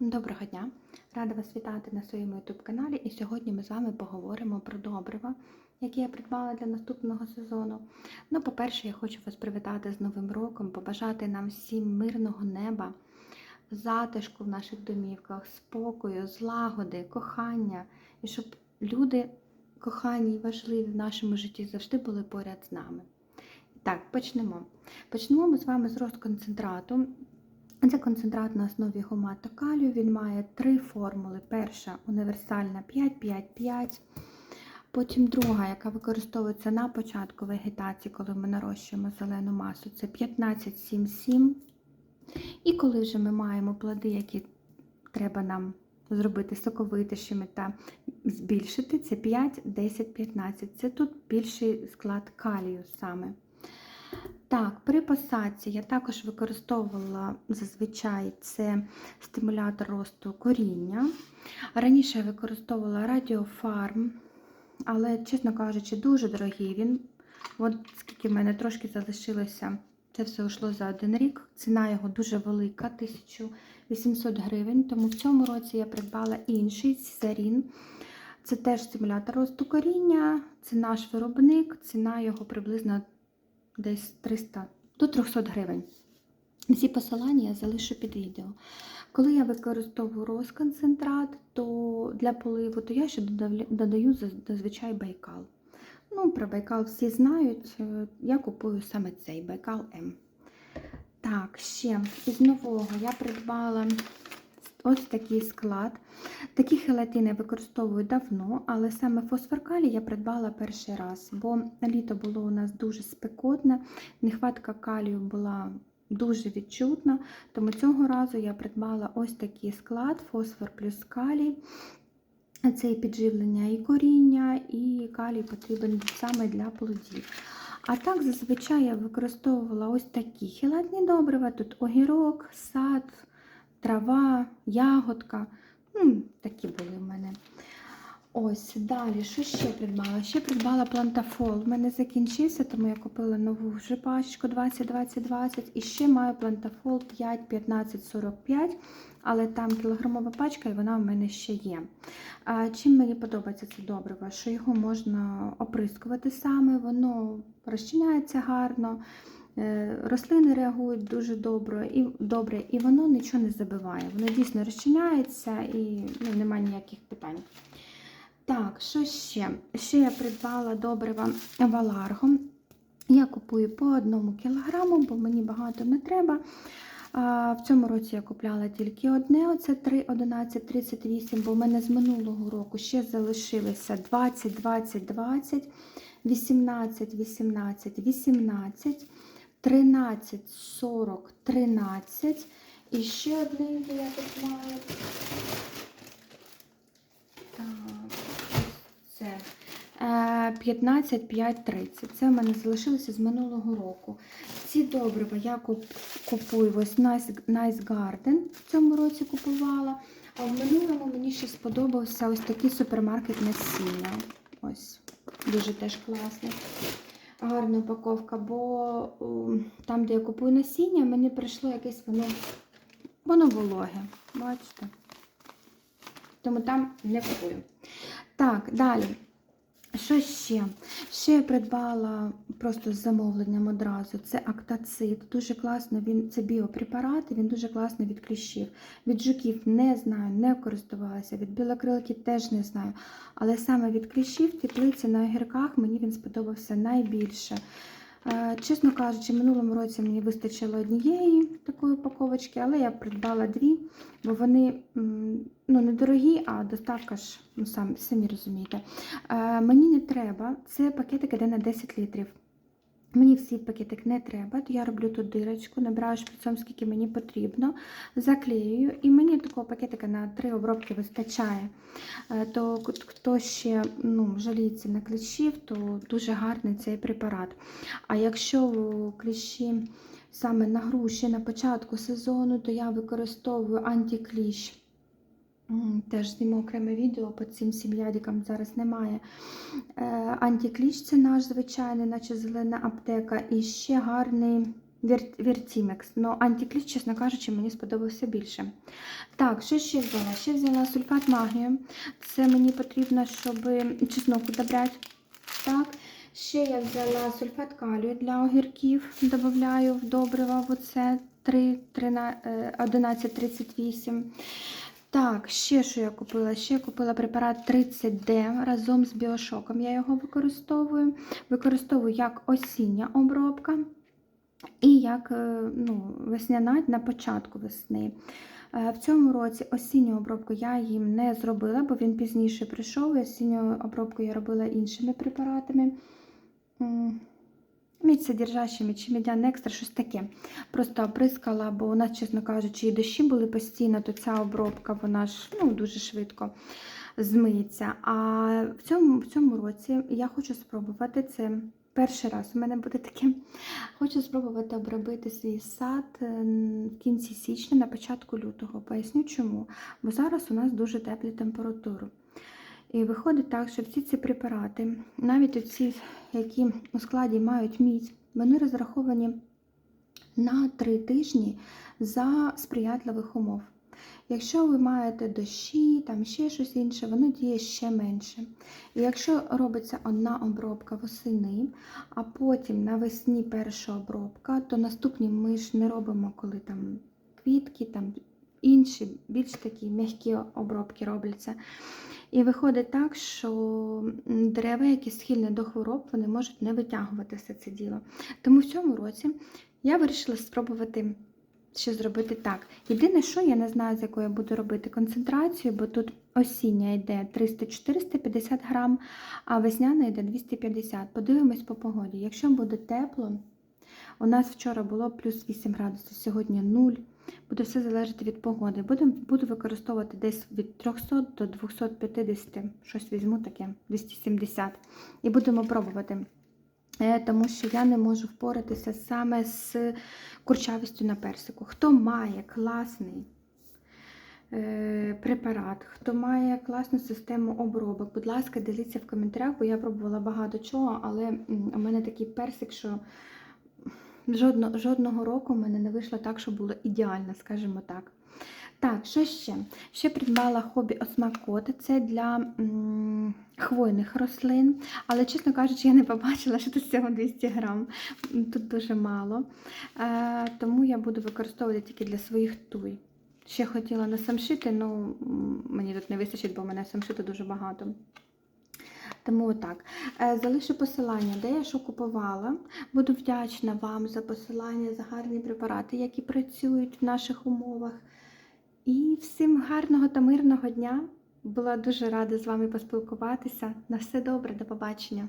Доброго дня! Рада вас вітати на своєму YouTube каналі. І сьогодні ми з вами поговоримо про добрива, які я придбала для наступного сезону. Ну, по-перше, я хочу вас привітати з Новим роком, побажати нам всім мирного неба, затишку в наших домівках, спокою, злагоди, кохання, і щоб люди кохані і важливі в нашому житті завжди були поряд з нами. Так, почнемо. Почнемо ми з вами з розконцентрату. Це концентрат на основі гумату калію. Він має три формули. Перша універсальна 5-5-5. Потім друга, яка використовується на початку вегетації, коли ми нарощуємо зелену масу, це 15-7-7. І коли вже ми маємо плоди, які треба нам зробити соковитішими та збільшити, це 5, 10, 15. Це тут більший склад калію саме. Так, при посадці я також використовувала зазвичай це стимулятор росту коріння. Раніше я використовувала радіофарм, але, чесно кажучи, дуже дорогий він. От скільки в мене трошки залишилося, це все йшло за один рік. Ціна його дуже велика, 1800 гривень. Тому в цьому році я придбала інший Цезарін. Це теж стимулятор росту коріння, це наш виробник, ціна його приблизно десь 300 до 300 гривень. Всі посилання я залишу під відео. Коли я використовую розконцентрат то для поливу, то я ще додаю зазвичай байкал. Ну, Про байкал всі знають. Я купую саме цей байкал М. Так, ще із нового я придбала ось такий склад. Такі хелатини використовую давно, але саме фосфоркалі я придбала перший раз, бо літо було у нас дуже спекотне, нехватка калію була дуже відчутна, тому цього разу я придбала ось такий склад фосфор плюс калій. Це і підживлення і коріння, і калій потрібен саме для плодів. А так, зазвичай я використовувала ось такі хілатні добрива. Тут огірок, сад, трава, ягодка. Ну, Такі були в мене. Ось, далі, що ще придбала? Ще придбала плантафол. В мене закінчився, тому я купила нову вже пачку 20-20-20. І ще маю плантафол 5-15-45, але там кілограмова пачка, і вона в мене ще є. А, Чим мені подобається це добриво? Що його можна оприскувати саме, воно розчиняється гарно. Е, рослини реагують дуже добре і добре, і воно нічого не забиває. Воно дійсно розчиняється і ну, немає ніяких питань. Так, що ще? Ще я придбала добрива Валарго. Я купую по одному кілограму, бо мені багато не треба. В цьому році я купляла тільки одне, оце 3, 11, 38, бо в мене з минулого року ще залишилося 20, 20, 20, 18, 18, 18. 13, 40, 13. І ще одне я тут маю. Так, це 15, 5, 30. Це в мене залишилося з минулого року. Ці добрива я купую ось Nice, nice Garden в цьому році купувала. А в минулому мені ще сподобався ось такий супермаркет насіння. Ось, дуже теж класний гарна упаковка, бо там, де я купую насіння, мені прийшло якесь воно воно вологе. Бачите? Тому там не купую. Так, далі. Що ще? Ще я придбала просто з замовленням одразу. Це актацит. Дуже класно, він це біопрепарат, він дуже класно від кліщів. Від жуків не знаю, не користувалася, від білокрилки теж не знаю. Але саме від кліщів теплиці на огірках мені він сподобався найбільше. Е, чесно кажучи, минулому році мені вистачило однієї такої упаковочки, але я придбала дві, бо вони ну, недорогі, а доставка ж, ну, самі, розумієте. Е, мені не треба, це пакетики де на 10 літрів. Мені всі пакетик не треба, то я роблю тут дирочку, набираю шприцом, скільки мені потрібно, заклеюю, і мені такого пакетика на три обробки вистачає. Е, то хто ще ну, жаліється на кліщів, то дуже гарний цей препарат. А якщо кліщі саме на груші на початку сезону, то я використовую антикліщ. Теж зніму окреме відео по цим сім'ядікам зараз немає. Е, антикліч це наш звичайний, наче зелена аптека. І ще гарний Віртімекс. Ну, антикліч, чесно кажучи, мені сподобався більше. Так, що ще взяла? Ще взяла сульфат магнію. Це мені потрібно, щоб чеснок удобряти. Так. Ще я взяла сульфат калію для огірків. Додаю в добрива в оце 3, 11,38. Так, ще що я купила? Ще я купила препарат 30D разом з біошоком. Я його використовую. Використовую як осіння обробка і як е, ну, весняна на початку весни. Е, В цьому році осінню обробку я їм не зробила, бо він пізніше прийшов. І осінню обробку я робила іншими препаратами. М, Мідь-содержащими чи медян екстра, щось таке. Просто оприскала, бо у нас, чесно кажучи, і дощі були постійно, то ця обробка вона ж ну, дуже швидко змиється. А в цьому, в цьому році я хочу спробувати це. Перший раз у мене буде таке. Хочу спробувати обробити свій сад е, в кінці січня, на початку лютого. Поясню чому. Бо зараз у нас дуже теплі температури. І виходить так, що всі ці препарати, навіть оці, які у складі мають мідь, вони розраховані на 3 тижні за сприятливих умов. Якщо ви маєте дощі, там ще щось інше, воно діє ще менше. І якщо робиться одна обробка восени, а потім навесні перша обробка, то наступні ми ж не робимо, коли там квітки, там інші більш такі м'які обробки робляться. І виходить так, що дерева, які схильні до хвороб, вони можуть не витягувати все це діло. Тому в цьому році я вирішила спробувати ще зробити так. Єдине, що я не знаю, з якою я буду робити концентрацію, бо тут осіння йде 300-450 грам, а весняна йде 250. Подивимось по погоді. Якщо буде тепло, у нас вчора було плюс 8 градусів, сьогодні 0. Буде все залежати від погоди. Буду, буду використовувати десь від 300 до 250, щось візьму таке, 270. І будемо пробувати. Е, Тому що я не можу впоратися саме з курчавістю на персику. Хто має класний е, препарат, хто має класну систему обробок, будь ласка, діліться в коментарях, бо я пробувала багато чого, але у мене такий персик, що жодно, жодного року в мене не вийшло так, що було ідеально, скажімо так. Так, що ще? Ще придбала хобі Осмакоти. Це для м, хвойних рослин. Але, чесно кажучи, я не побачила, що тут всього 200 грам. Тут дуже мало. Е, тому я буду використовувати тільки для своїх туй. Ще хотіла насамшити, але мені тут не вистачить, бо в мене самшиту дуже багато. Тому отак. Е, Залишу посилання, де я що купувала. Буду вдячна вам за посилання, за гарні препарати, які працюють в наших умовах. І всім гарного та мирного дня. Була дуже рада з вами поспілкуватися. На все добре, до побачення.